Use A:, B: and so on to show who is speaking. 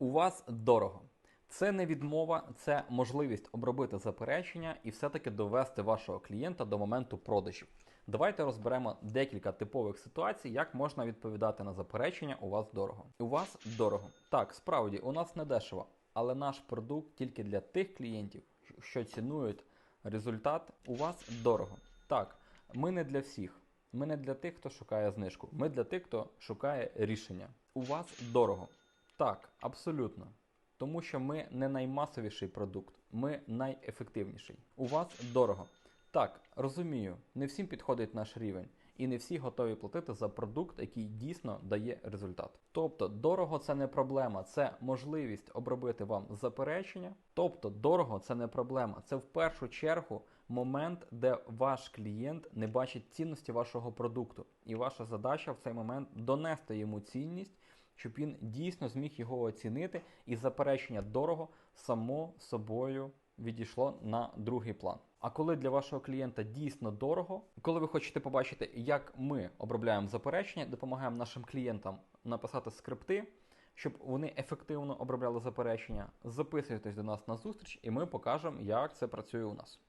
A: У вас дорого. Це не відмова, це можливість обробити заперечення і все-таки довести вашого клієнта до моменту продажів. Давайте розберемо декілька типових ситуацій, як можна відповідати на заперечення у вас дорого. У вас дорого. Так, справді, у нас не дешево, але наш продукт тільки для тих клієнтів, що цінують результат. У вас дорого. Так, ми не для всіх. Ми не для тих, хто шукає знижку. Ми для тих, хто шукає рішення. У вас дорого. Так, абсолютно. Тому що ми не наймасовіший продукт, ми найефективніший. У вас дорого. Так, розумію, не всім підходить наш рівень, і не всі готові платити за продукт, який дійсно дає результат. Тобто, дорого це не проблема, це можливість обробити вам заперечення. Тобто, дорого це не проблема, це в першу чергу момент, де ваш клієнт не бачить цінності вашого продукту, і ваша задача в цей момент донести йому цінність щоб він дійсно зміг його оцінити, і заперечення дорого само собою відійшло на другий план. А коли для вашого клієнта дійсно дорого, коли ви хочете побачити, як ми обробляємо заперечення, допомагаємо нашим клієнтам написати скрипти, щоб вони ефективно обробляли заперечення, записуйтесь до нас на зустріч, і ми покажемо, як це працює у нас.